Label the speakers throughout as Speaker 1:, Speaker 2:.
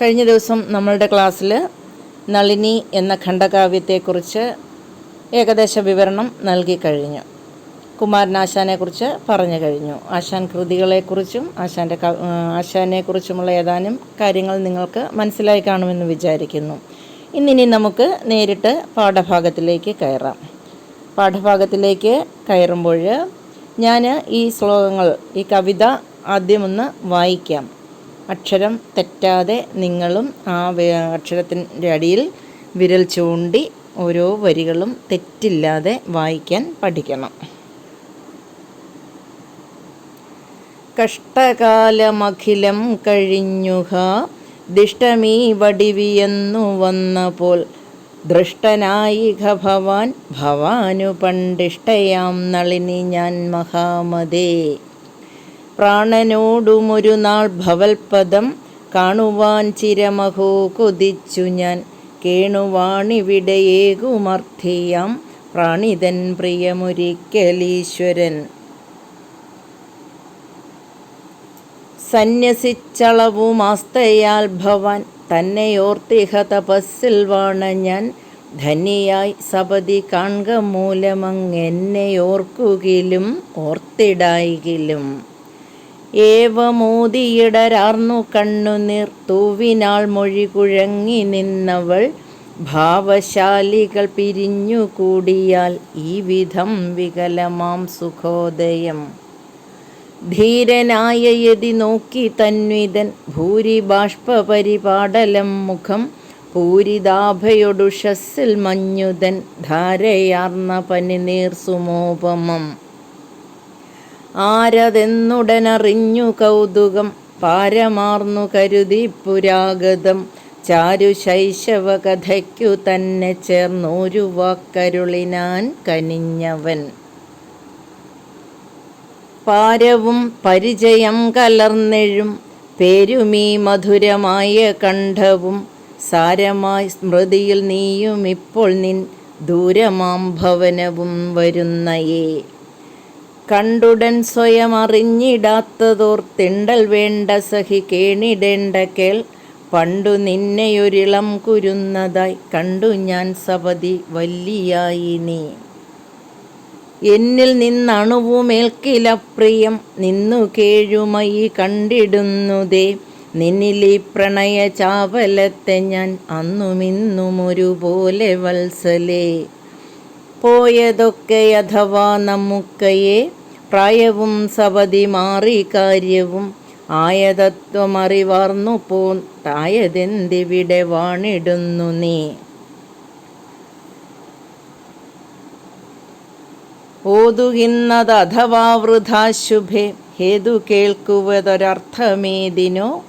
Speaker 1: കഴിഞ്ഞ ദിവസം നമ്മളുടെ ക്ലാസ്സിൽ നളിനി എന്ന ഖണ്ഡകാവ്യത്തെക്കുറിച്ച് ഏകദേശ വിവരണം നൽകി കഴിഞ്ഞു. കുമാരനാശാനെക്കുറിച്ച് പറഞ്ഞു കഴിഞ്ഞു. ആശാൻ കൃതികളെക്കുറിച്ചും ആശാന്റെ ആശാനെക്കുറിച്ചുമുള്ള ഏതാനും കാര്യങ്ങൾ നിങ്ങൾക്ക് മനസ്സിലായി കാണുമെന്ന് വിചാരിക്കുന്നു. ഇന്നിനി നമുക്ക് നേരിട്ട് പാഠഭാഗത്തിലേക്ക് കയറാം. പാഠഭാഗത്തിലേക്ക് കയറുമ്പോൾ ഞാൻ ഈ ശ്ലോകങ്ങൾ ഈ കവിത ആദ്യമൊന്ന് വായിക്കാം. അക്ഷരം തെറ്റാതെ നിങ്ങളും ആ അക്ഷരത്തിന്റെ അടിയിൽ വിരൽ ചൂണ്ടി ഓരോ വരികളും തെറ്റില്ലാതെ വായിക്കാൻ പഠിക്കണം. കഷ്ടകാലമഖിലം കഴിഞ്ഞുഹ ദിഷ്ടമീ വടിവിയെന്നു വന്നപ്പോൾ ദൃഷ്ടനായിക ഭവാൻ ഭവാനു പണ്ടിഷ്ടയാം നളിനി ഞാൻ മഹാമതേ. പ്രാണനോടുമൊരു നാൾ ഭവൽപദം കാണുവാൻ ചിരമഹോ കൊതിച്ചു ഞാൻ. കേണുവാണിവിടയേകുമർത്ഥിയാം പ്രാണിതൻ പ്രിയമൊരിക്കലീശ്വരൻ സന്യസിച്ചളവുമാസ്തയാൽ ഭവാൻ തന്നെയോർത്തിഹ തപസ്സിൽ വാണ ഞാൻ. ധന്യയായി സപതി കാൺക മൂലമങ്ങെന്നെയോർക്കുകിലും ഓർത്തിടായികിലും. ഏവമോദിയിടരാർന്നു കണ്ണു നിർത്തുവിനാൾ മൊഴി കുഴങ്ങി നിന്നവൾ ഭാവശാലികൾ പിരിഞ്ഞു കൂടിയാൽ ഈ വിധം വികലമാം സുഖോദയം. ധീരനായ യതി നോക്കി തന്വിതൻ ഭൂരിബാഷ്പരിപാടലം മുഖം പൂരിതാഭയൊടുഷസ്സിൽ മഞ്ഞുതൻ ധാരയാർന്ന പനിനീർ സുമോപമം ആരതെന്നുടനറിഞ്ഞു കൗതുകം. പാരമാർന്നു കരുതി പുരാഗതം ചാരു ശൈശവ കഥയ്ക്കു തന്നെ ചേർന്നൊരു വാക്കരുളിനാൻ കനിഞ്ഞവൻ. പാരവും പരിചയം കലർന്നെഴും. പേരുമീ മധുരമായ കണ്ഠവും. സാരമായി സ്മൃതിയിൽ നീയും ഇപ്പോൾ നിൻ ദൂരമാം ഭവനവും വരുന്നയേ. കണ്ടുടൻ സ്വയം അറിഞ്ഞിടാത്തതോർ തിണ്ടൽ വേണ്ട സഹി കേണിടേണ്ട കേൾ. പണ്ടു നിന്നെയൊരിളം കുരുന്നതായി കണ്ടു ഞാൻ സപതി വല്ലിയായി നീ. എന്നിൽ നിന്നണുവുമേൽക്കില പ്രിയം നിന്നു കേഴുമയി കണ്ടിടുന്നുതേ. നിന്നിലീ പ്രണയ ചാവലത്തെ ഞാൻ അന്നുമിന്നും ഒരുപോലെ വത്സലേ. പോയതൊക്കെ അഥവാ നമുക്കയെ പ്രായവും സവതി മാറി കാര്യവും ആയതത്വമറിവാർന്നു പോത്തായതെന്തിവിടെ വാണിടുന്നു നീ? ഓതുകിന്നത് അഥവാ വൃഥാശുഭേ ഹേതു കേൾക്കുവതൊരർത്ഥമേതിനോ?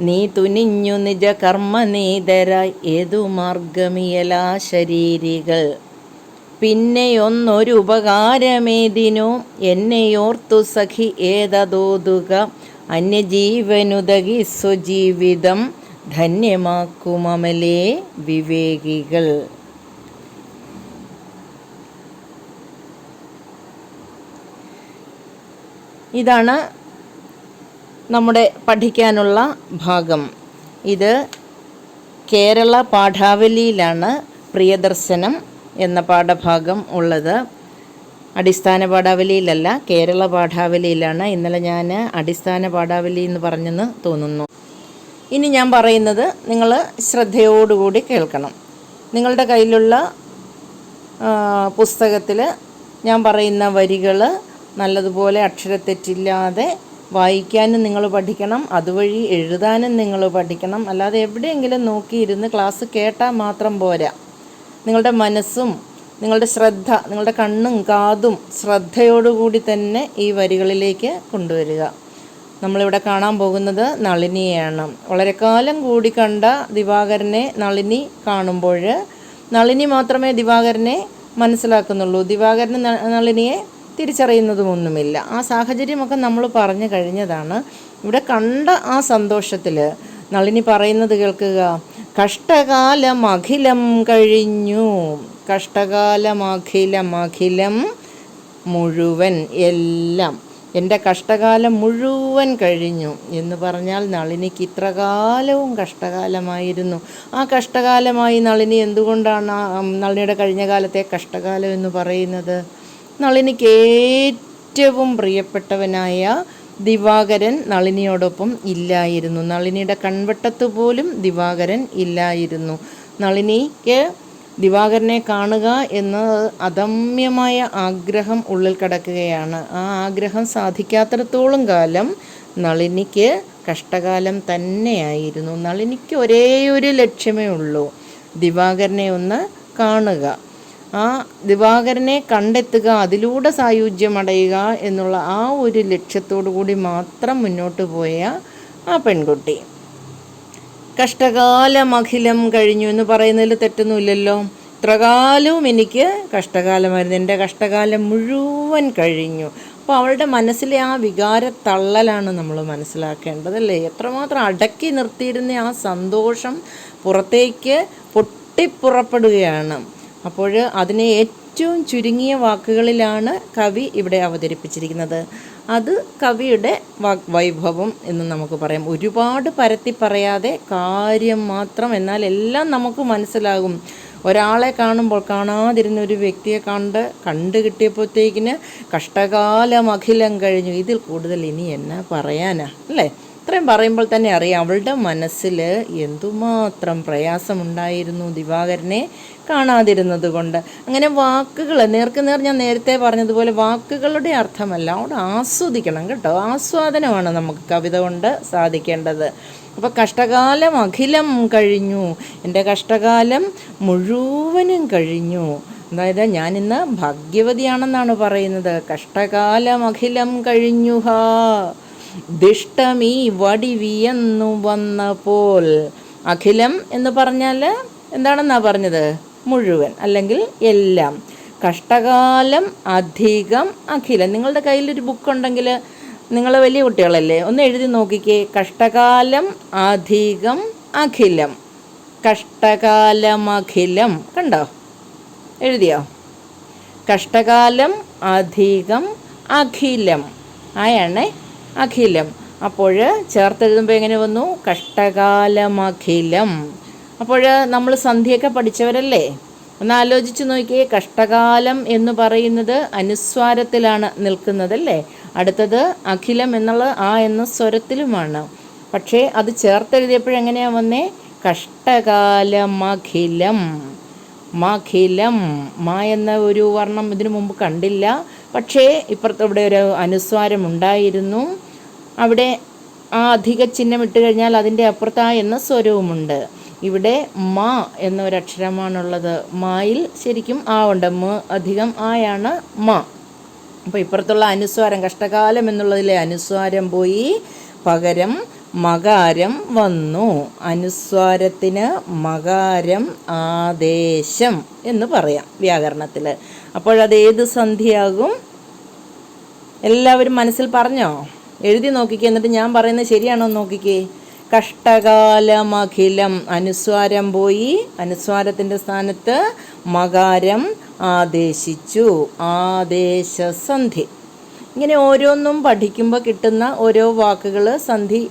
Speaker 1: നീ തുനിഞ്ഞു നിജ കർമ്മനീതരായി ഏതു മാർഗമിയലാ ശരീരികൾ പിന്നെയൊന്നൊരു ഉപകാരമേതിനോ? എന്നെയോർത്തു സഖി ഏതതോതുക. അന്യജീവനുതകി സ്വജീവിതം ധന്യമാക്കുമമലേ വിവേകികൾ. ഇതാണ് നമ്മുടെ പഠിക്കാനുള്ള ഭാഗം. ഇത് കേരള പാഠാവലിയിലാണ് പ്രിയദർശനം. എന്ന പാഠഭാഗം ഉള്ളത്. അടിസ്ഥാന പാഠാവലിയിലല്ല കേരള പാഠാവലിയിലാണ്. ഇന്നലെ ഞാൻ അടിസ്ഥാന പാഠാവലി എന്ന് പറഞ്ഞെന്ന് തോന്നുന്നു. ഇനി ഞാൻ പറയുന്നത് നിങ്ങൾ ശ്രദ്ധയോടുകൂടി കേൾക്കണം. നിങ്ങളുടെ കയ്യിലുള്ള പുസ്തകത്തിൽ ഞാൻ പറയുന്ന വരികൾ നല്ലതുപോലെ അക്ഷരത്തെറ്റില്ലാതെ വായിക്കാനും നിങ്ങൾ പഠിക്കണം അതുവഴി എഴുതാനും നിങ്ങൾ പഠിക്കണം. അല്ലാതെ എവിടെയെങ്കിലും നോക്കിയിരുന്ന് ക്ലാസ് കേട്ടാൽ മാത്രം പോരാ. നിങ്ങളുടെ മനസ്സും നിങ്ങളുടെ ശ്രദ്ധ നിങ്ങളുടെ കണ്ണും കാതും ശ്രദ്ധയോടുകൂടി തന്നെ ഈ വരികളിലേക്ക് കൊണ്ടുവരിക. നമ്മളിവിടെ കാണാൻ പോകുന്നത് നളിനിയെയാണ്. വളരെ കാലം കൂടി കണ്ട ദിവാകരനെ നളിനി കാണുമ്പോൾ നളിനി മാത്രമേ ദിവാകരനെ മനസ്സിലാക്കുന്നുള്ളൂ. ദിവാകരന് നളിനിയെ തിരിച്ചറിയുന്നതുമൊന്നുമില്ല. ആ സാഹചര്യമൊക്കെ നമ്മൾ പറഞ്ഞു കഴിഞ്ഞതാണ്. ഇവിടെ കണ്ട ആ സന്തോഷത്തിൽ നളിനി പറയുന്നത് കേൾക്കുക കഷ്ടകാലം അഖിലം കഴിഞ്ഞു. കഷ്ടകാലം അഖിലം അഖിലം മുഴുവൻ എല്ലാം. എന്റെ കഷ്ടകാലം മുഴുവൻ കഴിഞ്ഞു. എന്ന് പറഞ്ഞാൽ നളിനിക്ക് ഇത്ര കാലവും കഷ്ടകാലമായിരുന്നു. ആ കഷ്ടകാലമായി നളിനി എന്തുകൊണ്ടാണ് നളിനിയുടെ കഴിഞ്ഞ കാലത്തെ കഷ്ടകാലം എന്ന് പറയുന്നത്? നളിനിക്ക് ഏറ്റവും പ്രിയപ്പെട്ടവനായ ദിവാകരൻ നളിനിയോടൊപ്പം ഇല്ലായിരുന്നു. നളിനിയുടെ കൺവട്ടത്ത് പോലും ദിവാകരൻ ഇല്ലായിരുന്നു. നളിനിക്ക് ദിവാകരനെ കാണുക എന്ന അദമ്യമായ ആഗ്രഹം ഉള്ളിൽ കിടക്കുകയാണ്. ആ ആഗ്രഹം സാധിക്കാത്തിടത്തോളം കാലം നളിനിക്ക് കഷ്ടകാലം തന്നെയായിരുന്നു. നളിനിക്ക് ഒരേ ഒരു ലക്ഷ്യമേ ഉള്ളൂ. ദിവാകരനെ ഒന്ന് കാണുക. ആ ദിവാകരനെ കണ്ടെത്തുക അതിലൂടെ സായുജ്യമടയുക എന്നുള്ള ആ ഒരു ലക്ഷ്യത്തോടു കൂടി മാത്രം മുന്നോട്ട് പോയ ആ പെൺകുട്ടി. കഷ്ടകാലമഖിലം കഴിഞ്ഞു എന്ന് പറയുന്നതിൽ തെറ്റൊന്നുമില്ലല്ലോ. ഇത്രകാലവും എനിക്ക് കഷ്ടകാലമായിരുന്നു. എന്റെ കഷ്ടകാലം മുഴുവൻ കഴിഞ്ഞു. അപ്പോൾ അവളുടെ മനസ്സിലെ ആ വികാര തള്ളലാണ് നമ്മൾ മനസ്സിലാക്കേണ്ടതല്ലേ? എത്രമാത്രം അടക്കി നിർത്തിയിരുന്ന ആ സന്തോഷം പുറത്തേക്ക് പൊട്ടിപ്പുറപ്പെടുകയാണ്. അപ്പോൾ അതിനെ ഏറ്റവും ചുരുങ്ങിയ വാക്കുകളിലാണ് കവി ഇവിടെ അവതരിപ്പിച്ചിരിക്കുന്നത്. അത് കവിയുടെ വൈഭവം എന്ന് നമുക്ക് പറയാം. ഒരുപാട് പരത്തി പറയാതെ കാര്യം മാത്രം എന്നാൽ എല്ലാം നമുക്ക് മനസ്സിലാകും. ഒരാളെ കാണുമ്പോൾ കാണാതിരുന്ന ഒരു വ്യക്തിയെ കണ്ട് കണ്ടു കിട്ടിയപ്പോഴത്തേക്കിന് കഷ്ടകാലം അഖിലം കഴിഞ്ഞു. ഇതിൽ കൂടുതൽ ഇനി എന്നാ പറയാനാ? അല്ലേ? ഇത്രയും പറയുമ്പോൾ തന്നെ അറിയാം. അവളുടെ മനസ്സിൽ എന്തുമാത്രം പ്രയാസമുണ്ടായിരുന്നു ദിവാകരനെ കാണാതിരുന്നത് കൊണ്ട് അങ്ങനെ വാക്കുകൾ നേർക്ക് നേർ ഞാൻ നേരത്തെ പറഞ്ഞതുപോലെ വാക്കുകളുടെ അർത്ഥമല്ല അവിടെ ആസ്വദിക്കണം കേട്ടോ. ആസ്വാദനമാണ് നമുക്ക് കവിത കൊണ്ട് സാധിക്കേണ്ടത്. അപ്പോൾ കഷ്ടകാലം അഖിലം കഴിഞ്ഞു. എന്റെ കഷ്ടകാലം മുഴുവനും കഴിഞ്ഞു. അതായത് ഞാനിന്ന് ഭാഗ്യവതിയാണെന്നാണ് പറയുന്നത്. കഷ്ടകാലം അഖിലം കഴിഞ്ഞുഹാ. ദിഷ്ടമീ വടിവിയെന്നു വന്നപ്പോൾ. അഖിലം എന്ന് പറഞ്ഞാൽ എന്താണെന്നാ പറഞ്ഞത്? മുഴുവൻ അല്ലെങ്കിൽ എല്ലാം. കഷ്ടകാലം അധികം അഖിലം. നിങ്ങളുടെ കയ്യിലൊരു ബുക്കുണ്ടെങ്കിൽ നിങ്ങൾ വലിയ കുട്ടികളല്ലേ ഒന്ന് എഴുതി നോക്കിക്കേ. കഷ്ടകാലം അധികം അഖിലം. കഷ്ടകാലമഖിലം കണ്ടോ? എഴുതിയോ? കഷ്ടകാലം അധികം അഖിലം. ആയാണ് അഖിലം. അപ്പോൾ ചേർത്തെഴുതുമ്പോൾ എങ്ങനെ വന്നു? കഷ്ടകാലമഖിലം. അപ്പോൾ നമ്മൾ സന്ധ്യയൊക്കെ പഠിച്ചവരല്ലേ? ഒന്ന് ആലോചിച്ച് നോക്കിയേ കഷ്ടകാലം എന്ന് പറയുന്നത് അനുസ്വാരത്തിലാണ് നിൽക്കുന്നതല്ലേ? അടുത്തത് അഖിലം എന്നുള്ള ആ എന്ന സ്വരത്തിലുമാണ്. പക്ഷേ അത് ചേർത്തെഴുതിയപ്പോഴെങ്ങനെയാണ് വന്നേ? കഷ്ടകാലമഖിലം. മഖിലം. മ എന്ന ഒരു വർണം ഇതിനു മുമ്പ് കണ്ടില്ല. പക്ഷേ ഇപ്പുറത്ത് ഇവിടെ ഒരു അനുസ്വാരം ഉണ്ടായിരുന്നു അവിടെ ആ അധിക ചിഹ്നം ഇട്ട് കഴിഞ്ഞാൽ അതിന്റെ അപ്പുറത്ത് എന്ന സ്വരവുമുണ്ട്. ഇവിടെ മ എന്ന ഒരു അക്ഷരമാണുള്ളത് മായിൽ ശരിക്കും ആ ഉണ്ട്. മ അധികം ആയാണ് മ. അപ്പോൾ ഇപ്പുറത്തുള്ള അനുസ്വാരം കഷ്ടകാലം എന്നുള്ളതിലെ അനുസ്വാരം പോയി പകരം മകാരം വന്നു. അനുസ്വാരത്തിന് മകാരം ആദേശം എന്ന് പറയാം വ്യാകരണത്തിൽ. അപ്പോഴത് ഏത് സന്ധിയാകും? എല്ലാവരും മനസ്സിൽ പറഞ്ഞോ? എഴുതി നോക്കിക്കേ എന്നിട്ട് ഞാൻ പറയുന്നത് ശരിയാണോ നോക്കിക്കേ. കഷ്ടകാലമഖിലം അനുസ്വാരം പോയി അനുസ്വാരത്തിന്റെ സ്ഥാനത്ത് മകാരം ആദേശിച്ചു. ആദേശസന്ധി. ഇങ്ങനെ ഓരോന്നും പഠിക്കുമ്പോൾ കിട്ടുന്ന ഓരോ വാക്കുകൾ സന്ധി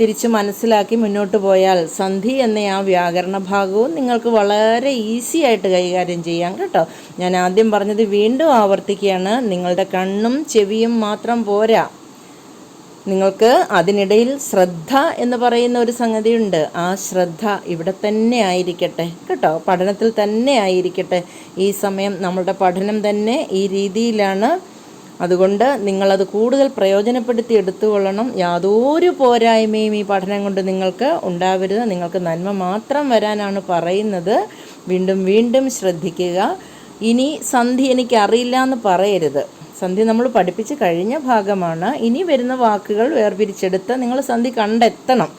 Speaker 1: തിരിച്ച് മനസ്സിലാക്കി മുന്നോട്ട് പോയാൽ സന്ധി എന്ന ആ വ്യാകരണ ഭാഗവും നിങ്ങൾക്ക് വളരെ ഈസി ആയിട്ട് കൈകാര്യം ചെയ്യാം കേട്ടോ. ഞാൻ ആദ്യം പറഞ്ഞത് വീണ്ടും ആവർത്തിക്കുകയാണ്. നിങ്ങളുടെ കണ്ണും ചെവിയും മാത്രം പോരാ. നിങ്ങൾക്ക് അതിനിടയിൽ ശ്രദ്ധ എന്ന് പറയുന്ന ഒരു സംഗതിയുണ്ട്. ആ ശ്രദ്ധ ഇവിടെ തന്നെ ആയിരിക്കട്ടെ. കേട്ടോ? പഠനത്തിൽ തന്നെ ആയിരിക്കട്ടെ. ഈ സമയം നമ്മളുടെ പഠനം തന്നെ ഈ രീതിയിലാണ്. അതുകൊണ്ട് നിങ്ങളത് കൂടുതൽ പ്രയോജനപ്പെടുത്തി എടുത്തുകൊള്ളണം. യാതൊരു പോരായ്മയും ഈ പഠനം കൊണ്ട് നിങ്ങൾക്ക് ഉണ്ടാവരുത്. നിങ്ങൾക്ക് നന്മ മാത്രം വരാനാണ് പറയുന്നത്. വീണ്ടും വീണ്ടും ശ്രദ്ധിക്കുക. ഇനി സന്ധി എനിക്കറിയില്ല എന്ന് പറയരുത്. സന്ധി നമ്മൾ പഠിപ്പിച്ച് കഴിഞ്ഞ ഭാഗമാണ്. ഇനി വരുന്ന വാക്കുകൾ വേർപിരിച്ചെടുത്ത് നിങ്ങൾ സന്ധി കണ്ടെത്തണം.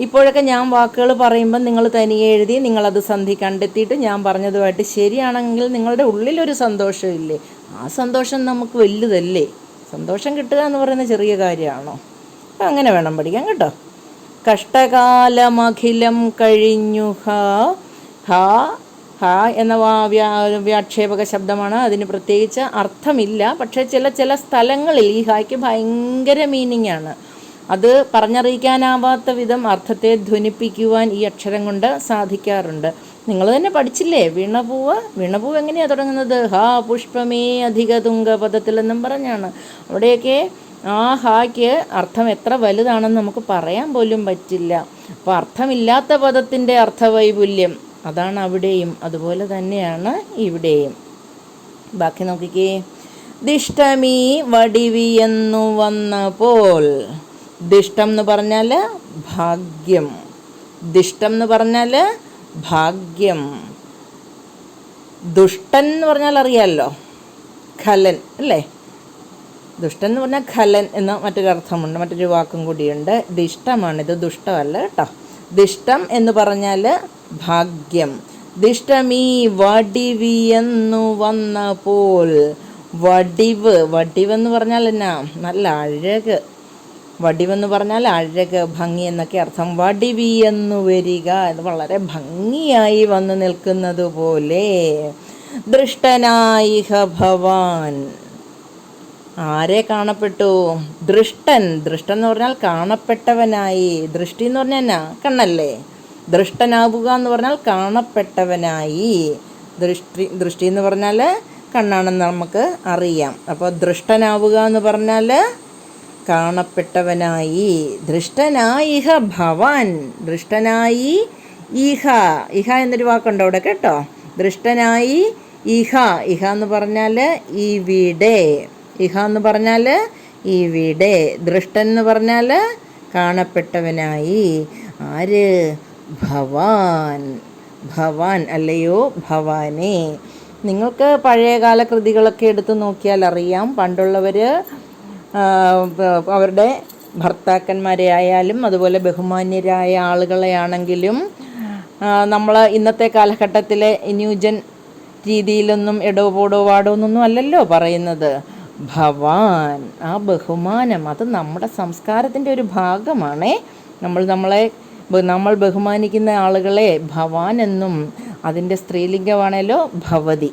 Speaker 1: ഇപ്പോഴൊക്കെ ഞാൻ വാക്കുകൾ പറയുമ്പോൾ നിങ്ങൾ തനിയെ എഴുതി നിങ്ങളത് സന്ധി കണ്ടെത്തിയിട്ട് ഞാൻ പറഞ്ഞതുമായിട്ട് ശരിയാണെങ്കിൽ നിങ്ങളുടെ ഉള്ളിലൊരു സന്തോഷമില്ലേ? ആ സന്തോഷം നമുക്ക് വലുതല്ലേ? സന്തോഷം കിട്ടുക എന്ന് പറയുന്ന ചെറിയ കാര്യമാണോ? അപ്പം അങ്ങനെ വേണം പഠിക്കാൻ കേട്ടോ. കഷ്ടകാലമഖിലം കഴിഞ്ഞു. ഹ ഹാ ഹ എന്ന വ്യാക്ഷേപക ശബ്ദമാണ്. അതിന് പ്രത്യേകിച്ച് അർത്ഥമില്ല. പക്ഷേ ചില ചില സ്ഥലങ്ങളിൽ ഈ ഹായ്ക്ക് ഭയങ്കര മീനിങ് ആണ്. അത് പറഞ്ഞറിയിക്കാനാവാത്ത വിധം അർത്ഥത്തെ ധ്വനിപ്പിക്കുവാൻ ഈ അക്ഷരം കൊണ്ട് സാധിക്കാറുണ്ട്. നിങ്ങൾ തന്നെ പഠിച്ചില്ലേ? വീണപൂവ്? വീണപൂവ് എങ്ങനെയാണ് തുടങ്ങുന്നത്? ഹാ പുഷ്പമേ അധിക തുങ്ക പദത്തിലെന്നും പറഞ്ഞാണ്. അവിടെയൊക്കെ ആ ഹായ്ക്ക് അർത്ഥം എത്ര വലുതാണെന്ന് നമുക്ക് പറയാൻ പോലും പറ്റില്ല. അപ്പോൾ അർത്ഥമില്ലാത്ത പദത്തിന്റെ അർത്ഥവൈപുല്യം. അതാണ് അവിടെയും അതുപോലെ തന്നെയാണ് ഇവിടെയും. ബാക്കി നോക്കിക്കേ. ദിഷ്ടമീ വടിവിയെന്നു വന്നപ്പോൾ ദിഷ്ടം എന്ന് പറഞ്ഞാൽ ഭാഗ്യം. ദിഷ്ടം എന്ന് പറഞ്ഞാൽ ഭാഗ്യം. ദുഷ്ടൻ എന്ന് പറഞ്ഞാൽ അറിയാമല്ലോ ഖലൻ അല്ലേ? ദുഷ്ടൻ എന്ന് പറഞ്ഞാൽ ഖലൻ എന്ന മറ്റൊരു അർത്ഥമുണ്ട് മറ്റൊരു വാക്കും കൂടിയുണ്ട്. ദിഷ്ടമാണിത് ദുഷ്ടമല്ല കേട്ടോ. ദിഷ്ടം എന്ന് പറഞ്ഞാൽ ഭാഗ്യം. ദിഷ്ടമീ വടിവിയെന്നു പോൽ വടിവ്. വടിവെന്ന് പറഞ്ഞാൽ എന്നാ? നല്ല അഴക്. വടിവെന്ന് പറഞ്ഞാൽ അഴക് ഭംഗി എന്നൊക്കെ അർത്ഥം. വടിവി എന്നു വരിക അത് വളരെ ഭംഗിയായി വന്നു നിൽക്കുന്നത് പോലെ. ദൃഷ്ടനായിഹ ഭവാൻ. ആരെ കാണപ്പെട്ടു? ദൃഷ്ടൻ. ദൃഷ്ടൻ എന്ന് പറഞ്ഞാൽ കാണപ്പെട്ടവനായി. ദൃഷ്ടി എന്ന് പറഞ്ഞാൽ എന്നാ? കണ്ണല്ലേ? ദൃഷ്ടനാവുക എന്ന് പറഞ്ഞാൽ കാണപ്പെട്ടവനായി. ദൃഷ്ടി ദൃഷ്ടി എന്ന് പറഞ്ഞാൽ കണ്ണാണെന്ന് നമുക്ക് അറിയാം. അപ്പോൾ ദൃഷ്ടനാവുക എന്ന് പറഞ്ഞാൽ കാണപ്പെട്ടവനായി ദൃഷ്ടനായിഹ ഭവാൻ. ദൃഷ്ടനായി ഇഹ. ഇഹ എന്നൊരു വാക്കുണ്ട് അവിടെ കേട്ടോ. ദൃഷ്ടനായി ഇഹ. ഇഹ എന്ന് പറഞ്ഞാൽ ഇവിടെ. ഇഹ എന്ന് പറഞ്ഞാൽ ഇവിടെ. ദൃഷ്ടൻ എന്ന് പറഞ്ഞാൽ കാണപ്പെട്ടവനായി. ആര്? ഭവാൻ ഭവാൻ അല്ലയോ ഭവാനെ. നിങ്ങൾക്ക് പഴയകാല കൃതികളൊക്കെ എടുത്ത് നോക്കിയാൽ അറിയാം. പണ്ടുള്ളവർ അവരുടെ ഭർത്താക്കന്മാരെ ആയാലും അതുപോലെ ബഹുമാന്യരായ ആളുകളെ ആണെങ്കിലും നമ്മൾ ഇന്നത്തെ കാലഘട്ടത്തിലെ ന്യൂജൻ രീതിയിലൊന്നും എടോ പോടോ വാടോ എന്നൊന്നും അല്ലല്ലോ പറയുന്നത്. ഭവാൻ ആ ബഹുമാനം അത് നമ്മുടെ സംസ്കാരത്തിന്റെ ഒരു ഭാഗമാണേ. നമ്മൾ നമ്മളെ നമ്മൾ ബഹുമാനിക്കുന്ന ആളുകളെ ഭവാൻ എന്നും അതിന്റെ സ്ത്രീലിംഗമാണല്ലോ ഭവതി.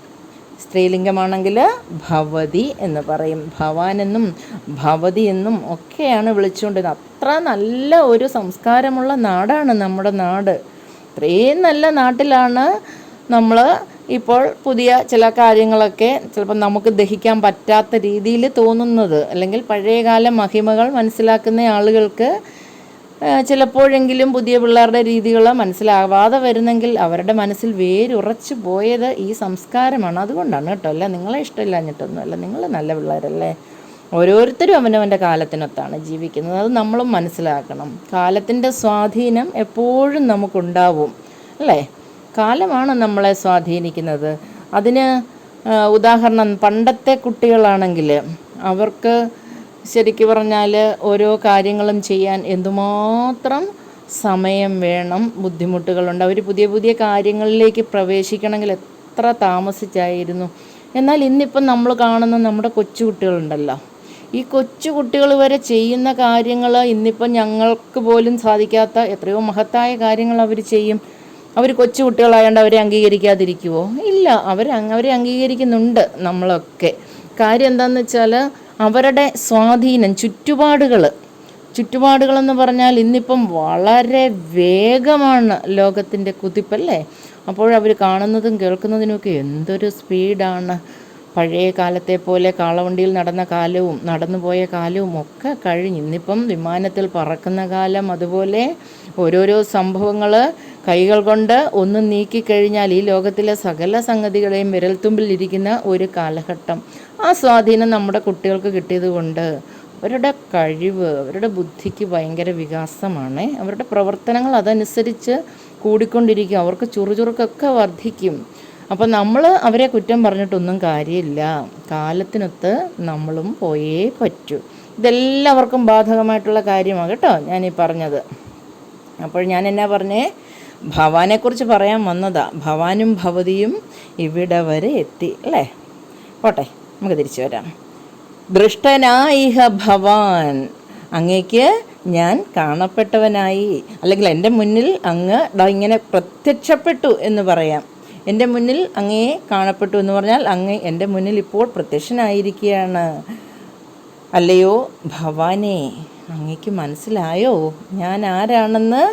Speaker 1: സ്ത്രീലിംഗമാണെങ്കിൽ ഭവതി എന്ന് പറയും. ഭവാൻ എന്നും ഭവതി എന്നും ഒക്കെയാണ് വിളിച്ചുകൊണ്ടിരുന്നത്. അത്ര നല്ല ഒരു സംസ്കാരമുള്ള നാടാണ് നമ്മുടെ നാട്. ഇത്രയും നല്ല നാട്ടിലാണ് നമ്മൾ ഇപ്പോൾ പുതിയ ചില കാര്യങ്ങളൊക്കെ ചിലപ്പോൾ നമുക്ക് ദഹിക്കാൻ പറ്റാത്ത രീതിയിൽ തോന്നുന്നത്. അല്ലെങ്കിൽ പഴയകാല മഹിമകൾ മനസ്സിലാക്കുന്ന ആളുകൾക്ക് ചിലപ്പോഴെങ്കിലും പുതിയ പിള്ളേരുടെ രീതികൾ മനസ്സിലാവാതെ വരുന്നെങ്കിൽ അവരുടെ മനസ്സിൽ വേരുറച്ചു പോയത് ഈ സംസ്കാരമാണ്. അതുകൊണ്ടാണ് കേട്ടോ. അല്ല? നിങ്ങളെ ഇഷ്ടമില്ലാഞ്ഞിട്ടൊന്നുമല്ല. നിങ്ങൾ നല്ല പിള്ളേരല്ലേ. ഓരോരുത്തരും അവനവന്റെ കാലത്തിനൊത്താണ് ജീവിക്കുന്നത്. അത് നമ്മളും മനസ്സിലാക്കണം. കാലത്തിന്റെ സ്വാധീനം എപ്പോഴും നമുക്കുണ്ടാവും. അല്ലേ? കാലമാണ് നമ്മളെ സ്വാധീനിക്കുന്നത്. അതിന് ഉദാഹരണം പണ്ടത്തെ കുട്ടികളാണെങ്കിൽ അവർക്ക് ശരിക്കും പറഞ്ഞാൽ ഓരോ കാര്യങ്ങളും ചെയ്യാൻ എന്തുമാത്രം സമയം വേണം ബുദ്ധിമുട്ടുകളുണ്ട്. അവർ പുതിയ പുതിയ കാര്യങ്ങളിലേക്ക് പ്രവേശിക്കണമെങ്കിൽ എത്ര താമസിച്ചായിരുന്നു. എന്നാൽ ഇന്നിപ്പം നമ്മൾ കാണുന്ന നമ്മുടെ കൊച്ചു കുട്ടികളുണ്ടല്ലോ ഈ കൊച്ചു കുട്ടികൾ വരെ ചെയ്യുന്ന കാര്യങ്ങൾ ഇന്നിപ്പം ഞങ്ങൾക്ക് പോലും സാധിക്കാത്ത എത്രയോ മഹത്തായ കാര്യങ്ങൾ അവർ ചെയ്യും. അവർ കൊച്ചു കുട്ടികളായതുകൊണ്ട് അവരെ അംഗീകരിക്കാതിരിക്കുമോ ഇല്ല. അവർ അവരെ അംഗീകരിക്കുന്നുണ്ട് നമ്മളൊക്കെ. കാര്യം എന്താണെന്ന് വെച്ചാൽ അവരുടെ സ്വാധീനം ചുറ്റുപാടുകൾ. ചുറ്റുപാടുകളെന്ന് പറഞ്ഞാൽ ഇന്നിപ്പം വളരെ വേഗമാണ് ലോകത്തിന്റെ കുതിപ്പല്ലേ? അപ്പോഴവർ കാണുന്നതും കേൾക്കുന്നതിനുമൊക്കെ എന്തൊരു സ്പീഡാണ്. പഴയ കാലത്തെ പോലെ കാളവണ്ടിയിൽ നടന്ന കാലവും നടന്നുപോയ കാലവും ഒക്കെ കഴിഞ്ഞ് ഇന്നിപ്പം വിമാനത്തിൽ പറക്കുന്ന കാലം അതുപോലെ ഓരോരോ സംഭവങ്ങൾ കൈകൾ കൊണ്ട് ഒന്ന് നീക്കിക്കഴിഞ്ഞാൽ ഈ ലോകത്തിലെ സകല സംഗതികളെയും വിരൽത്തുമ്പിൽ ഇരിക്കുന്ന ഒരു കാലഘട്ടം. ആ സ്വാധീനം നമ്മുടെ കുട്ടികൾക്ക് കിട്ടിയത് കൊണ്ട് അവരുടെ കഴിവ് അവരുടെ ബുദ്ധിക്ക് ഭയങ്കര വികാസമാണ്. അവരുടെ പ്രവർത്തനങ്ങൾ അതനുസരിച്ച് കൂടിക്കൊണ്ടിരിക്കും. അവർക്ക് ചുറുചുറുക്കൊക്കെ വർദ്ധിക്കും. അപ്പം നമ്മൾ അവരെ കുറ്റം പറഞ്ഞിട്ടൊന്നും കാര്യമില്ല. കാലത്തിനൊത്ത് നമ്മളും പോയേ പറ്റൂ. ഇതെല്ലാവർക്കും ബാധകമായിട്ടുള്ള കാര്യമാണ് കേട്ടോ ഞാനീ പറഞ്ഞത്. അപ്പോൾ ഞാൻ എന്നാ പറഞ്ഞേ? ഭവാനെക്കുറിച്ച് പറയാൻ വന്നതാ. ഭവാനും ഭവതിയും ഇവിടെ വരെ എത്തി അല്ലേ? പോട്ടെ നമുക്ക് തിരിച്ചു വരാം. ദൃഷ്ടനായിഹ ഭവാൻ അങ്ങേക്ക് ഞാൻ കാണപ്പെട്ടവനായി. അല്ലെങ്കിൽ എന്റെ മുന്നിൽ അങ്ങ് ഇങ്ങനെ പ്രത്യക്ഷപ്പെട്ടു എന്ന് പറയാം. എന്റെ മുന്നിൽ അങ്ങയെ കാണപ്പെട്ടു എന്ന് പറഞ്ഞാൽ അങ്ങ് എന്റെ മുന്നിൽ ഇപ്പോൾ പ്രത്യക്ഷനായിരിക്കുകയാണ്. അല്ലയോ ഭവാനെ അങ്ങയ്ക്ക് മനസ്സിലായോ? ഞാൻ ആരാണെന്ന്?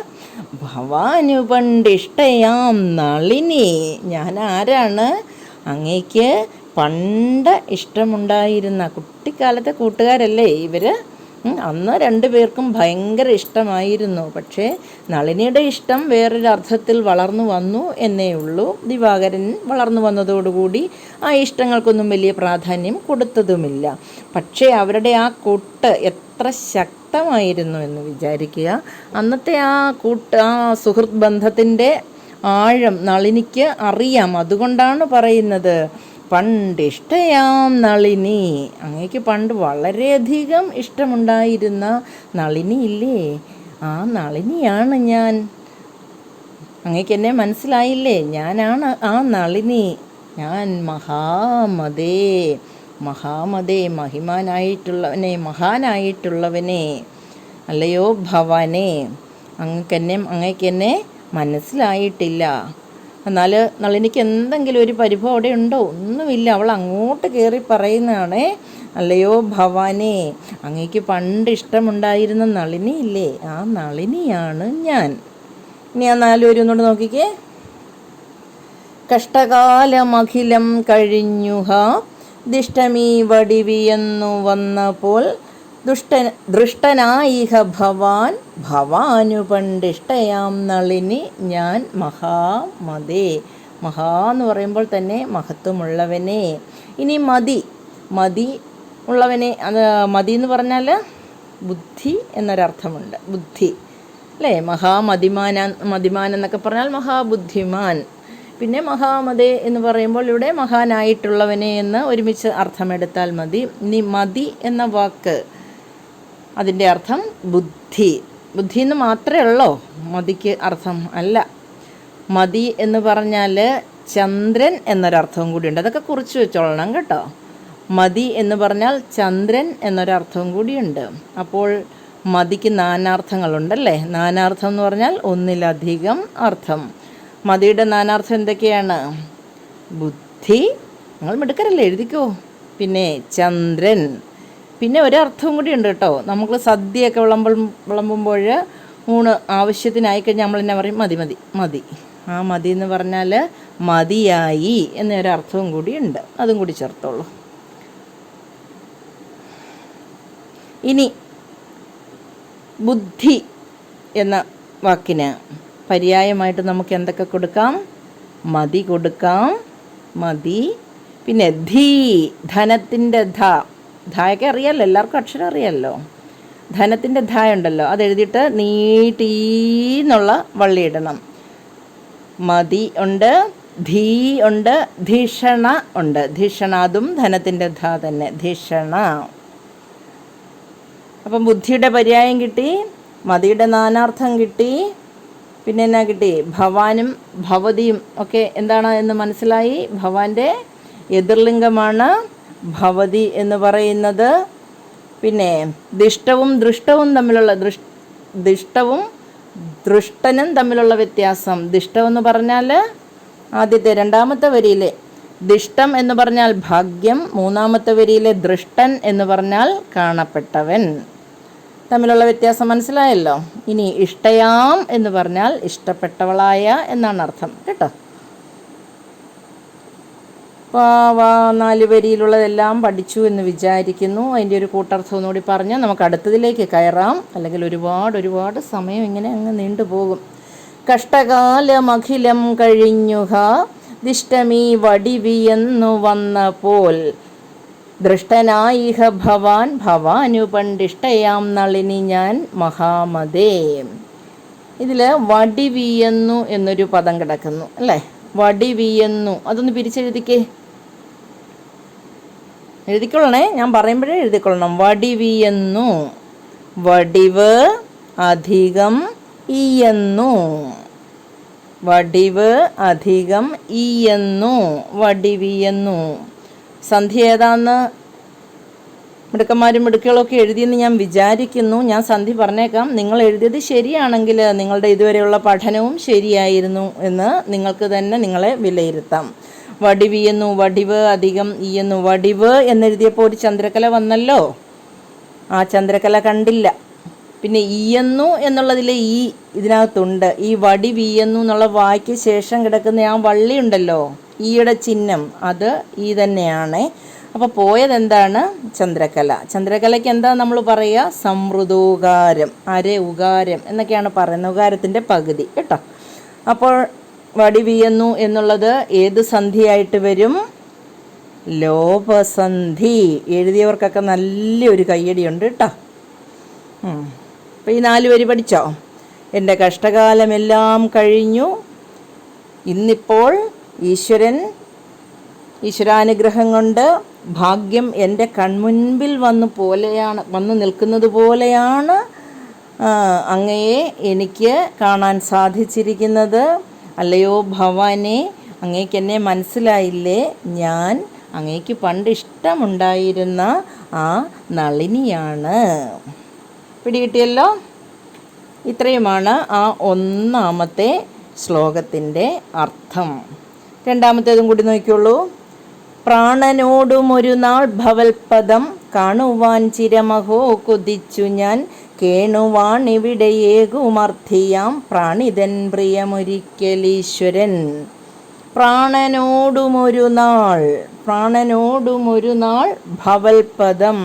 Speaker 1: ഭവാനു പണ്ടിഷ്ടയാം നളിനി. ഞാൻ ആരാണ്? അങ്ങയ്ക്ക് പണ്ട് ഇഷ്ടമുണ്ടായിരുന്ന കുട്ടിക്കാലത്തെ കൂട്ടുകാരല്ലേ ഇവർ അന്ന് രണ്ടു പേർക്കും ഭയങ്കര ഇഷ്ടമായിരുന്നു. പക്ഷേ നളിനിയുടെ ഇഷ്ടം വേറൊരർത്ഥത്തിൽ വളർന്നു വന്നു എന്നേ ഉള്ളൂ. ദിവാകരൻ വളർന്നു വന്നതോടുകൂടി ആ ഇഷ്ടങ്ങൾക്കൊന്നും വലിയ പ്രാധാന്യം കൊടുത്തതുമില്ല. പക്ഷേ അവരുടെ ആ കൂട്ട് എത്ര ശക്തമായിരുന്നു എന്ന് വിചാരിക്കുക. അന്നത്തെ ആ കൂട്ട് ആ സുഹൃത്ത് ബന്ധത്തിന്റെ ആഴം നളിനിക്ക് അറിയാം. അതുകൊണ്ടാണ് പറയുന്നത്. പണ്ടിഷ്ടയാം നളിനി. അങ്ങേക്ക് പണ്ട് വളരെയധികം ഇഷ്ടമുണ്ടായിരുന്ന നളിനി ഇല്ലേ? ആ നളിനിയാണ് ഞാൻ. അങ്ങേക്ക് എന്നെ മനസ്സിലായില്ലേ? ഞാനാണ് ആ നളിനി. ഞാൻ മഹാമതേ മഹാമതേ മഹിമാനായിട്ടുള്ളവനെ മഹാനായിട്ടുള്ളവനെ. അല്ലയോ ഭവാനെ അങ്ങക്കെന്നെ അങ്ങേക്കെന്നെ മനസ്സിലായിട്ടില്ല. എന്നാൽ നളിനിക്ക് എന്തെങ്കിലും ഒരു പരിഭവം അവിടെ ഉണ്ടോ? ഒന്നുമില്ല. അവൾ അങ്ങോട്ട് കയറി പറയുന്നതാണേ അല്ലയോ ഭവാനെ അങ്ങേക്ക് പണ്ട് ഇഷ്ടമുണ്ടായിരുന്ന നളിനി ഇല്ലേ? ആ നളിനിയാണ് ഞാൻ. ഇനി ആ നാലുപേരും ഒന്നുകൂടെ നോക്കിക്കേ. കഷ്ടകാലമഖിലം കഴിഞ്ഞുഹ ദിഷ്ടമീ വടിവിയെന്നു വന്നപ്പോൾ ദുഷ്ടൻ ദൃഷ്ടനായിഹ ഭവാൻ ഭവാനു പണ്ടിഷ്ടയാം നളിനി ഞാൻ മഹാമതേ. മഹാ എന്ന് പറയുമ്പോൾ തന്നെ മഹത്വമുള്ളവനെ. ഇനി മതി മതി ഉള്ളവനെ അത് മതി എന്ന് പറഞ്ഞാൽ ബുദ്ധി എന്നൊരർത്ഥമുണ്ട്. ബുദ്ധി അല്ലേ? മഹാമതിമാന മതിമാൻ എന്നൊക്കെ പറഞ്ഞാൽ മഹാബുദ്ധിമാൻ. പിന്നെ മഹാമതേ എന്ന് പറയുമ്പോൾ ഇവിടെ മഹാനായിട്ടുള്ളവനെ എന്ന് ഒരുമിച്ച് അർത്ഥമെടുത്താൽ മതി. ഇനി മതി എന്ന വാക്ക് അതിന്റെ അർത്ഥം ബുദ്ധി. ബുദ്ധി എന്ന് മാത്രമേ ഉള്ളോ? മതിക്ക് അർത്ഥം അല്ല. മതി എന്ന് പറഞ്ഞാൽ ചന്ദ്രൻ എന്നൊരർത്ഥവും കൂടിയുണ്ട് അതൊക്കെ കുറിച്ച് വെച്ചോളണം കേട്ടോ. മതി എന്ന് പറഞ്ഞാൽ ചന്ദ്രൻ എന്നൊരർത്ഥവും കൂടിയുണ്ട് അപ്പോൾ മതിക്ക് നാനാർത്ഥങ്ങളുണ്ടല്ലേ? നാനാർത്ഥം എന്ന് പറഞ്ഞാൽ ഒന്നിലധികം അർത്ഥം. മതിയുടെ നാനാർത്ഥം എന്തൊക്കെയാണ്? ബുദ്ധി. നിങ്ങൾ മിടുക്കരല്ലേ? എഴുതിക്കോ. പിന്നെ ചന്ദ്രൻ. പിന്നെ ഒരർത്ഥവും കൂടി ഉണ്ട് കേട്ടോ. നമ്മൾ സദ്യയൊക്കെ വിളമ്പ വിളമ്പുമ്പോൾ ഊണ് ആവശ്യത്തിനായി കഴിഞ്ഞാൽ നമ്മൾ എന്നാ പറയും? മതി മതി മതി. ആ മതി എന്ന് പറഞ്ഞാൽ മതിയായി എന്നൊരർത്ഥവും കൂടി ഉണ്ട്. അതും കൂടി ചേർത്തോളൂ. ഇനി ബുദ്ധി എന്ന വാക്കിന് പര്യായമായിട്ട് നമുക്ക് എന്തൊക്കെ കൊടുക്കാം? മതി കൊടുക്കാം. മതി. പിന്നെ ധീ ധനത്തിന്റെ ധ. ധായൊക്കെ അറിയാമല്ലോ എല്ലാവർക്കും അക്ഷരം അറിയാമല്ലോ ധനത്തിന്റെ ധായ ഉണ്ടല്ലോ അത് എഴുതിയിട്ട് നീട്ടീന്നുള്ള വള്ളി ഇടണം. മതി ഉണ്ട് ധീ ഉണ്ട് ധിഷണ ഉണ്ട്. ധിഷണ അതും ധനത്തിന്റെ ധ തന്നെ ധിഷണ. അപ്പം ബുദ്ധിയുടെ പര്യായം കിട്ടി മതിയുടെ നാനാർത്ഥം കിട്ടി പിന്നെ എന്നാ കിട്ടി? ഭവാനും ഭവതിയും ഒക്കെ എന്താണ് എന്ന് മനസ്സിലായി? ഭവാന്റെ എതിർലിംഗമാണ്. ഭവതി എന്ന് പറയുന്നത് പിന്നെ ദിഷ്ടവും ദൃഷ്ടവും തമ്മിലുള്ള ദൃഷ് ദിഷ്ടവും ദൃഷ്ടനും തമ്മിലുള്ള വ്യത്യാസം. ദിഷ്ടം എന്ന് പറഞ്ഞാൽ ആദ്യത്തെ രണ്ടാമത്തെ വരിയിലെ ദിഷ്ടം എന്ന് പറഞ്ഞാൽ ഭാഗ്യം മൂന്നാമത്തെ വരിയിലെ ദൃഷ്ടൻ എന്ന് പറഞ്ഞാൽ കാണപ്പെട്ടവൻ. തമ്മിലുള്ള വ്യത്യാസം മനസ്സിലായല്ലോ? ഇനി ഇഷ്ടയാം എന്ന് പറഞ്ഞാൽ ഇഷ്ടപ്പെട്ടവളായ എന്നാണ് അർത്ഥം. കേട്ടോ? നാല് വരിയിലുള്ളതെല്ലാം പഠിച്ചു എന്ന് വിചാരിക്കുന്നു. അതിന്റെ ഒരു കൂട്ടർത്ഥം കൂടി പറഞ്ഞ് നമുക്ക് അടുത്തതിലേക്ക് കയറാം. അല്ലെങ്കിൽ ഒരുപാട് ഒരുപാട് സമയം ഇങ്ങനെ അങ്ങ് നീണ്ടുപോകും കഷ്ടകാലമഖിലം കഴിഞ്ഞുഹ ദിഷ്ടമീ വന്ന പോൽ ദൃഷ്ടനായിഹ ഭവാൻ ഭവാനു പണ്ടിഷ്ടയാം നളിനി ഞാൻ മഹാമതേ. ഇതിൽ വടിവിയെന്നു എന്നൊരു പദം കിടക്കുന്നു. അല്ലേ? വടിവിയെന്നു. അതൊന്ന് പിരിച്ചെഴുതിക്കേ. എഴുതിക്കൊള്ളണേ. ഞാൻ പറയുമ്പോഴേ എഴുതിക്കൊള്ളണം. വടിവിയെന്നു. വടിവ് അധികം ഇയെന്നു വടിവ് അധികം ഇയെന്നു വടിവിയെന്നു. സന്ധ്യ ഏതാന്ന്? മിടുക്കന്മാരും മിടുക്കുകളൊക്കെ എഴുതിയെന്ന് ഞാൻ വിചാരിക്കുന്നു. ഞാൻ സന്ധി പറഞ്ഞേക്കാം. നിങ്ങൾ എഴുതിയത് ശരിയാണെങ്കിൽ നിങ്ങളുടെ ഇതുവരെയുള്ള പഠനവും ശരിയായിരുന്നു എന്ന് നിങ്ങൾക്ക് തന്നെ നിങ്ങളെ വിലയിരുത്താം. വടിവിയെന്നു വടിവ് അധികം ഈയെന്നു. വടിവ് എന്നെഴുതിയപ്പോൾ ഒരു ചന്ദ്രകല വന്നല്ലോ? ആ ചന്ദ്രകല കണ്ടില്ല. പിന്നെ ഈയെന്നു എന്നുള്ളതിൽ ഈ ഇതിനകത്തുണ്ട്. ഈ വടി വീയെന്നു എന്നുള്ള വായ്ക്ക് ശേഷം കിടക്കുന്ന ആ വള്ളി ഉണ്ടല്ലോ? ഈയുടെ ചിഹ്നം. അത് ഈ തന്നെയാണ്. അപ്പോൾ പോയത് എന്താണ് ചന്ദ്രകല. ചന്ദ്രകലയ്ക്ക് എന്താ നമ്മൾ പറയുക? സമൃദ്ധോകാരം അരേ ഉകാരം എന്നൊക്കെയാണ് പറയുന്നത്. ഉകാരത്തിന്റെ പകുതി. കേട്ടോ? അപ്പോൾ വടി വീയുന്നു എന്നുള്ളത് ഏത് സന്ധിയായിട്ട് വരും? ലോപസന്ധി. എഴുതിയവർക്കൊക്കെ നല്ലൊരു കയ്യടിയുണ്ട് കേട്ടോ അപ്പോൾ ഈ നാല് വരി പഠിച്ചോ? എന്റെ കഷ്ടകാലമെല്ലാം കഴിഞ്ഞു. ഇന്നിപ്പോൾ ഈശ്വരൻ ഈശ്വരാനുഗ്രഹം കൊണ്ട് ഭാഗ്യം എന്റെ കൺമുൻപിൽ വന്നു പോലെയാണ് വന്നു നിൽക്കുന്നത് പോലെയാണ് അങ്ങയെ എനിക്ക് കാണാൻ സാധിച്ചിരിക്കുന്നത്. അല്ലയോ ഭവാനെ അങ്ങേക്ക് എന്നെ മനസ്സിലായില്ലേ? ഞാൻ അങ്ങേക്ക് പണ്ട് ഇഷ്ടമുണ്ടായിരുന്ന ആ നളിനിയാണ്. പിടികിട്ടിയല്ലോ? ഇത്രയുമാണ് ആ ഒന്നാമത്തെ ശ്ലോകത്തിന്റെ അർത്ഥം. രണ്ടാമത്തേതും കൂടി നോക്കിയുള്ളൂ പ്രാണനോടും ഒരു നാൾ ഭവൽപദം കാണുവാൻ ചിരമഹോ കൊതിച്ചു ഞാൻ ഏകുമർത്തിയാം പ്രാണിതൻ പ്രിയമൊരിക്കലീശ്വരൻ. പ്രാണനോടുമൊരു നാൾ പ്രാണനോടുമൊരു നാൾ ഭവൽപദം.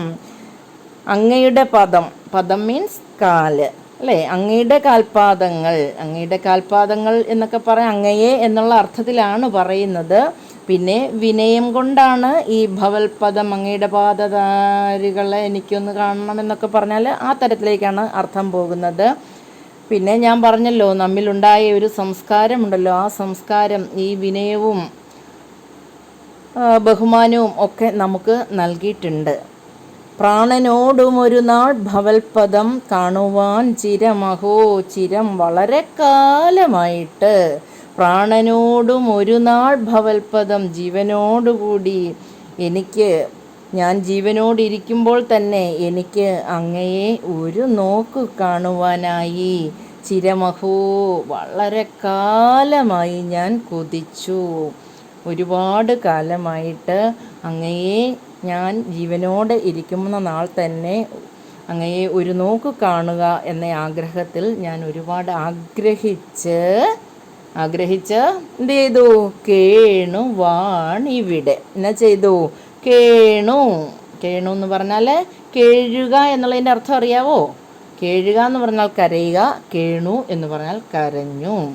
Speaker 1: അങ്ങയുടെ പദം പദം മീൻസ് കാൽ അല്ലേ? അങ്ങയുടെ കാൽപാദങ്ങൾ അങ്ങയുടെ കാൽപാദങ്ങൾ എന്നൊക്കെ പറയാം അങ്ങയെ എന്നുള്ള അർത്ഥത്തിലാണ് പറയുന്നത്. പിന്നെ വിനയം കൊണ്ടാണ് ഈ ഭവൽപദം അങ്ങയുടെ പാദധാരികളെ എനിക്കൊന്ന് കാണണം എന്നൊക്കെ പറഞ്ഞാൽ ആ തരത്തിലേക്കാണ് അർത്ഥം പോകുന്നത്. പിന്നെ ഞാൻ പറഞ്ഞല്ലോ നമ്മിലുണ്ടായ ഒരു സംസ്കാരമുണ്ടല്ലോ. ആ സംസ്കാരം ഈ വിനയവും ബഹുമാനവും ഒക്കെ നമുക്ക് നൽകിയിട്ടുണ്ട്. പ്രാണനോടും ഒരു നാൾ ഭവൽപദം കാണുവാൻ ചിരമഹോ ചിരം വളരെ കാലമായിട്ട് പ്രാണനോടും ഒരു നാൾ ഭവൽപദം ജീവനോടുകൂടി എനിക്ക് ഞാൻ ജീവനോടിരിക്കുമ്പോൾ തന്നെ എനിക്ക് അങ്ങയെ ഒരു നോക്ക് കാണുവാനായി. ചിരമഹോ വളരെ കാലമായി ഞാൻ കൊതിച്ചു. ഒരുപാട് കാലമായിട്ട് അങ്ങയെ ഞാൻ ജീവനോട് ഇരിക്കുന്ന നാൾ തന്നെ അങ്ങയെ ഒരു നോക്ക് കാണുക എന്ന ആഗ്രഹത്തിൽ ഞാൻ ഒരുപാട് ആഗ്രഹിച്ച് ആഗ്രഹിച്ച് എന്ത് ചെയ്തു? കേണു വാണിവിടെ എന്നാ ചെയ്തു? കേണു. കേണു എന്ന് പറഞ്ഞാൽ കേഴുക എന്നുള്ളതിന്റെ അർത്ഥം അറിയാവോ? കേഴുക എന്ന് പറഞ്ഞാൽ കരയുക കേണു എന്ന് പറഞ്ഞാൽ കരഞ്ഞു.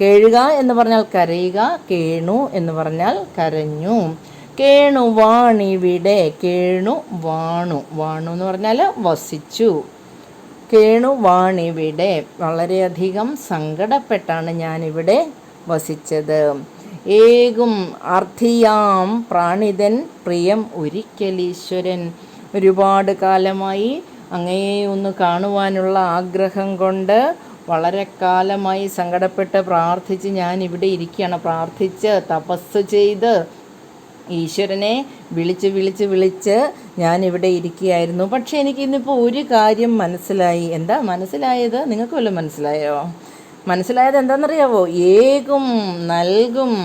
Speaker 1: കേഴുക എന്ന് പറഞ്ഞാൽ കരയുക കേണു എന്ന് പറഞ്ഞാൽ കരഞ്ഞു. കേണു വാണിവിടെ കേണു വാണു. വാണു എന്ന് പറഞ്ഞാൽ വസിച്ചു. കേണു വാണിവിടെ വളരെയധികം സങ്കടപ്പെട്ടാണ് ഞാനിവിടെ വസിച്ചത്. ഏകും അർത്ഥിയാം പ്രാണിതൻ പ്രിയം ഒരിക്കലീശ്വരൻ. ഒരുപാട് കാലമായി അങ്ങയെ ഒന്ന് കാണുവാനുള്ള ആഗ്രഹം കൊണ്ട് വളരെ കാലമായി സങ്കടപ്പെട്ട് പ്രാർത്ഥിച്ച് ഞാൻ ഇവിടെ ഇരിക്കുകയാണ്. പ്രാർത്ഥിച്ച് തപസ് ചെയ്ത് ഈശ്വരനെ വിളിച്ച് വിളിച്ച് വിളിച്ച് ഞാൻ ഇവിടെ ഇരിക്കുകയായിരുന്നു. പക്ഷേ എനിക്ക് ഇന്നിപ്പോൾ ഒരു കാര്യം മനസ്സിലായി. എന്താ മനസ്സിലായത്? നിങ്ങൾക്ക് വല്ലതും മനസ്സിലായോ? മനസ്സിലായത് എന്താണെന്നറിയാവോ? ഏകും നൽകും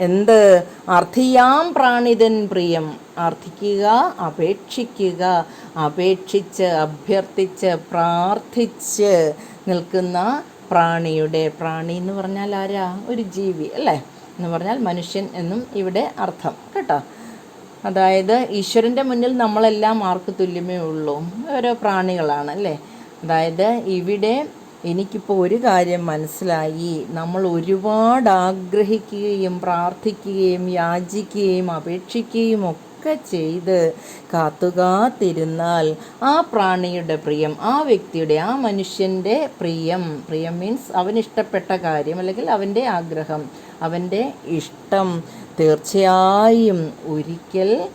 Speaker 1: എന്ത്? അർത്ഥിയാം പ്രാണിതൻ പ്രിയം. അർത്ഥിക്കുക അപേക്ഷിക്കുക അപേക്ഷിച്ച് അഭ്യർത്ഥിച്ച് പ്രാർത്ഥിച്ച് നിൽക്കുന്ന പ്രാണിയുടെ പ്രാണി എന്ന് പറഞ്ഞാൽ ആരാ? ഒരു ജീവി അല്ലേ? എന്ന് പറഞ്ഞാൽ മനുഷ്യൻ എന്നും ഇവിടെ അർത്ഥം കേട്ടോ? അതായത് ഈശ്വരന്റെ മുന്നിൽ നമ്മളെല്ലാം ആർക്ക് തുല്യമേ ഉള്ളൂ? ഓരോ പ്രാണികളാണ് അല്ലേ? അതായത് ഇവിടെ എനിക്കിപ്പോൾ ഒരു കാര്യം മനസ്സിലായി. നമ്മൾ ഒരുപാട് ആഗ്രഹിക്കുകയും പ്രാർത്ഥിക്കുകയും യാചിക്കുകയും അപേക്ഷിക്കുകയും ഒക്കെ ചെയ്ത് കാത്തുകാത്തിരുന്നാൽ ആ പ്രാണിയുടെ പ്രിയം ആ വ്യക്തിയുടെ ആ മനുഷ്യന്റെ പ്രിയം പ്രിയം മീൻസ് അവനിഷ്ടപ്പെട്ട കാര്യം അല്ലെങ്കിൽ അവന്റെ ആഗ്രഹം അവന്റെ ഇഷ്ടം തീർച്ചയായും ഒരിക്കൽ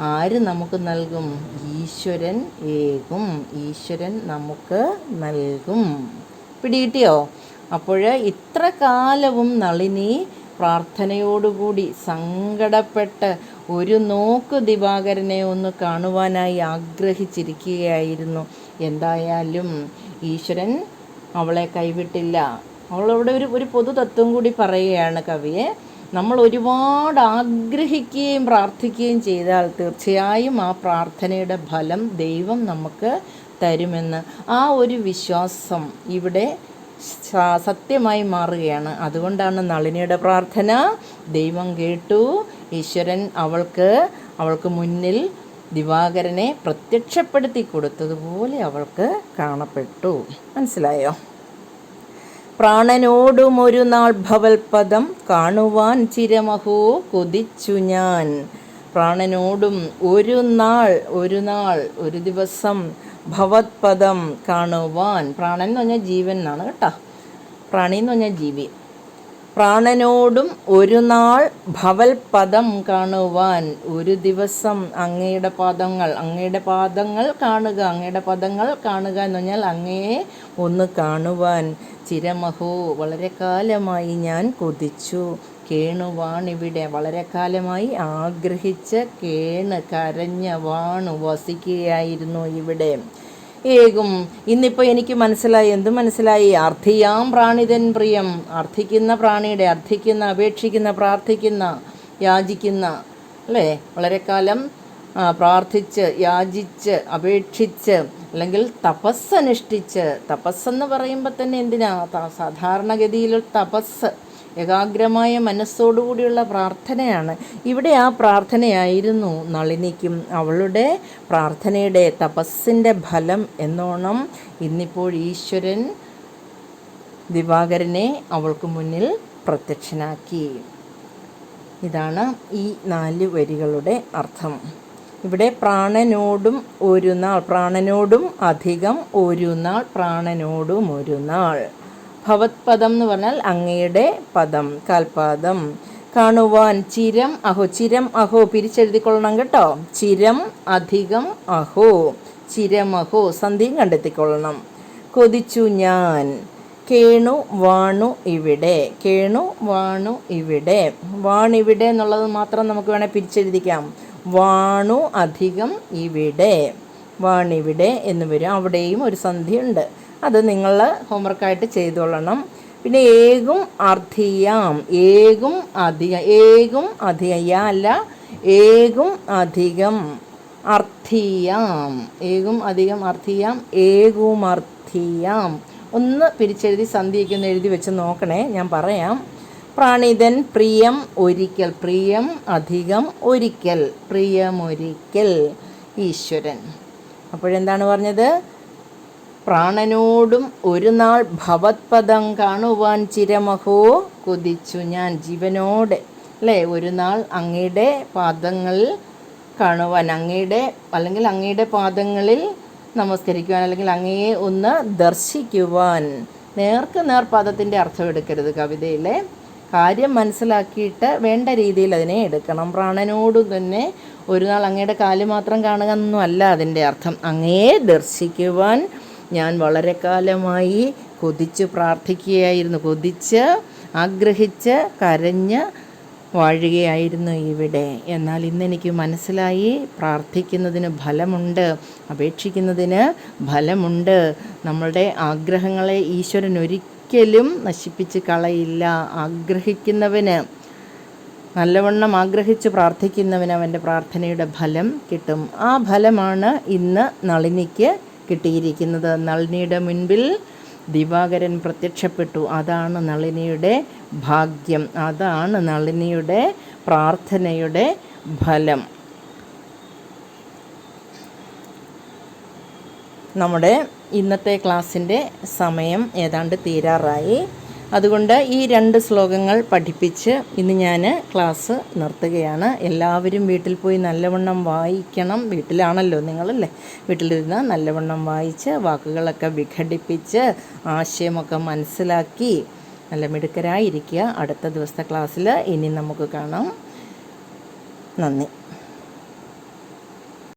Speaker 1: ആര് നമുക്ക് നൽകും? ഈശ്വരൻ ഏകും. ഈശ്വരൻ നമുക്ക് നൽകും. പിടികിട്ടിയോ? അപ്പോൾ ഇത്ര കാലവും നളിനി പ്രാർത്ഥനയോടുകൂടി സങ്കടപ്പെട്ട് ഒരു നോക്ക് ദിവാകരനെ ഒന്ന് കാണുവാനായി ആഗ്രഹിച്ചിരിക്കുകയായിരുന്നു. എന്തായാലും ഈശ്വരൻ അവളെ കൈവിട്ടില്ല. അവളവിടെ ഒരു ഒരു പൊതു തത്വം കൂടി പറയുകയാണ് കവിയെ. നമ്മൾ ഒരുപാട് ആഗ്രഹിക്കുകയും പ്രാർത്ഥിക്കുകയും ചെയ്താൽ തീർച്ചയായും ആ പ്രാർത്ഥനയുടെ ഫലം ദൈവം നമുക്ക് തരുമെന്ന് ആ ഒരു വിശ്വാസം ഇവിടെ സത്യമായി മാറുകയാണ്. അതുകൊണ്ടാണ് നളിനിയുടെ പ്രാർത്ഥന. ദൈവം കേട്ടു. ഈശ്വരൻ അവൾക്ക് അവൾക്ക് മുന്നിൽ ദിവാകരനെ പ്രത്യക്ഷപ്പെടുത്തി കൊടുത്തതുപോലെ അവൾക്ക് കാണപ്പെട്ടു. മനസ്സിലായോ? പ്രാണനോടും ഒരു നാൾ ഭവൽപദം കാണുവാൻ ചിരമഹോ കൊതിച്ചു ഞാൻ. പ്രാണനോടും ഒരു നാൾ ഒരു നാൾ ഒരു ദിവസം ഭവത്പദം കാണുവാൻ പ്രാണൻ എന്ന് പറഞ്ഞാൽ ജീവൻ എന്നാണ് കേട്ടോ. പ്രാണി എന്ന് പറഞ്ഞാൽ ജീവി. പ്രാണനോടും ഒരു നാൾ ഭവൽപദം കാണുവാൻ ഒരു ദിവസം അങ്ങയുടെ പദങ്ങൾ അങ്ങയുടെ പാദങ്ങൾ കാണുക അങ്ങയുടെ പദങ്ങൾ കാണുക എന്ന് പറഞ്ഞാൽ അങ്ങയെ ഒന്ന് കാണുവാൻ. ചിരമഹോ വളരെ കാലമായി ഞാൻ കൊതിച്ചു. കേണുവാണിവിടെ വളരെ കാലമായി ആഗ്രഹിച്ച കേണ് കരഞ്ഞ വാണു വസിക്കുകയായിരുന്നു ഇവിടെ. ഏകും. ഇന്നിപ്പോൾ എനിക്ക് മനസ്സിലായി എന്ത് മനസ്സിലായി? അർത്ഥിയാം പ്രാണിതൻ പ്രിയം. അർത്ഥിക്കുന്ന പ്രാണിയുടെ അർത്ഥിക്കുന്ന അപേക്ഷിക്കുന്ന പ്രാർത്ഥിക്കുന്ന യാചിക്കുന്ന അല്ലേ? വളരെ കാലം പ്രാർത്ഥിച്ച് യാചിച്ച് അപേക്ഷിച്ച് അല്ലെങ്കിൽ തപസ്സനുഷ്ഠിച്ച്. തപസ്സെന്ന് പറയുമ്പോൾ തന്നെ എന്തിനാ? സാധാരണഗതിയിൽ തപസ് ഏകാഗ്രമായ മനസ്സോടുകൂടിയുള്ള പ്രാർത്ഥനയാണ്. ഇവിടെ ആ പ്രാർത്ഥനയായിരുന്നു നളിനിക്കും അവളുടെ പ്രാർത്ഥനയുടെ തപസ്സിന്റെ ഫലം എന്നോണം. ഇന്നിപ്പോൾ ഈശ്വരൻ ദിവാകരനെ അവൾക്ക് മുന്നിൽ പ്രത്യക്ഷനാക്കി. ഇതാണ് ഈ നാല് വരികളുടെ അർത്ഥം. ഇവിടെ പ്രാണനോടും ഒരു നാൾ പ്രാണനോടും അധികം ഒരു നാൾ പ്രാണനോടും ഒരു നാൾ. ഭവത്പദം എന്ന് പറഞ്ഞാൽ അങ്ങയുടെ പദം കാൽപാദം. കാണുവാൻ ചിരം അഹോ ചിരം അഹോ പിരിച്ചെഴുതിക്കൊള്ളണം കേട്ടോ. ചിരം അധികം അഹോ ചിരമഹോ സന്ധിയും കണ്ടെത്തിക്കൊള്ളണം. കൊതിച്ചു ഞാൻ കേണു വാണു ഇവിടെ കേണു വാണു ഇവിടെ. വാണിവിടെ എന്നുള്ളത് മാത്രം നമുക്ക് വേണേൽ പിരിച്ചെഴുതിക്കാം. വാണു അധികം ഇവിടെ വാണിവിടെ എന്ന് വരും. അവിടെയും ഒരു സന്ധിയുണ്ട്. അത് നിങ്ങൾ ഹോംവർക്കായിട്ട് ചെയ്തോളണം. പിന്നെ ഏകും അർത്ഥിയാം ഏകും അധിക ഏകും അധിക അല്ല ഏകും അധികം അർത്ഥിയാം. ഏകും അധികം അർത്ഥിയാം ഏകും അർത്ഥിയാം ഒന്ന് പിരിച്ചെഴുതി സന്ധിയൊക്കെ ഒന്ന് എഴുതി വെച്ച് നോക്കണേ ഞാൻ പറയാം. പ്രാണിതൻ പ്രിയം ഒരിക്കൽ പ്രിയം അധികം ഒരിക്കൽ പ്രിയമൊരിക്കൽ ഈശ്വരൻ. അപ്പോഴെന്താണ് പറഞ്ഞത്? പ്രാണനോടും ഒരു നാൾ ഭവത്പദം കാണുവാൻ ചിരമഹോ കൊതിച്ചു ഞാൻ ജീവനോടെ. അല്ലേ ഒരു നാൾ അങ്ങയുടെ പാദങ്ങൾ കാണുവാൻ അങ്ങയുടെ അല്ലെങ്കിൽ അങ്ങയുടെ പാദങ്ങളിൽ നമസ്കരിക്കുവാൻ അല്ലെങ്കിൽ അങ്ങയെ ഒന്ന് ദർശിക്കുവാൻ. നേർക്ക് നേർ പദത്തിന്റെ അർത്ഥം എടുക്കരുത് കവിതയിലെ കാര്യം മനസ്സിലാക്കിയിട്ട് വേണ്ട രീതിയിൽ അതിനെ എടുക്കണം. പ്രാണനോടും തന്നെ ഒരു നാൾ അങ്ങയുടെ കാൽ മാത്രം കാണുക എന്നൊന്നും അല്ല അതിന്റെ അർത്ഥം. അങ്ങയെ ദർശിക്കുവാൻ ഞാൻ വളരെ കാലമായി കൊതിച്ച് പ്രാർത്ഥിക്കുകയായിരുന്നു. കൊതിച്ച് ആഗ്രഹിച്ച് കരഞ്ഞ് വാഴുകയായിരുന്നു ഇവിടെ. എന്നാൽ ഇന്നെനിക്ക് മനസ്സിലായി പ്രാർത്ഥിക്കുന്നതിന് ഫലമുണ്ട്. അപേക്ഷിക്കുന്നതിന് ഫലമുണ്ട്. നമ്മളുടെ ആഗ്രഹങ്ങളെ ഈശ്വരൻ ഒരിക്കലും നശിപ്പിച്ച് കളയില്ല. ആഗ്രഹിക്കുന്നവന് നല്ലവണ്ണം ആഗ്രഹിച്ച് പ്രാർത്ഥിക്കുന്നവന് അവന്റെ പ്രാർത്ഥനയുടെ ഫലം കിട്ടും. ആ ഫലമാണ് ഇന്ന് നളിനിക്ക് കിട്ടിയിരിക്കുന്നത്. നളിനിയുടെ മുൻപിൽ ദിവാകരൻ പ്രത്യക്ഷപ്പെട്ടു. അതാണ് നളിനിയുടെ ഭാഗ്യം. അതാണ് നളിനിയുടെ പ്രാർത്ഥനയുടെ ഫലം. നമ്മുടെ ഇന്നത്തെ ക്ലാസ്സിന്റെ സമയം ഏതാണ്ട് തീരാറായി. അതുകൊണ്ട് ഈ രണ്ട് ശ്ലോകങ്ങൾ പഠിപ്പിച്ച് ഇന്ന് ഞാൻ ക്ലാസ് നിർത്തുകയാണ്. എല്ലാവരും വീട്ടിൽ പോയി നല്ലവണ്ണം വായിക്കണം. വീട്ടിലാണല്ലോ നിങ്ങളല്ലേ? വീട്ടിലിരുന്ന് നല്ലവണ്ണം വായിച്ച് വാക്കുകളൊക്കെ വിഘടിപ്പിച്ച് ആശയമൊക്കെ മനസ്സിലാക്കി നല്ല മിടുക്കരായിരിക്കുക. അടുത്ത ദിവസത്തെ ക്ലാസ്സിൽ ഇനി നമുക്ക് കാണാം. നന്ദി.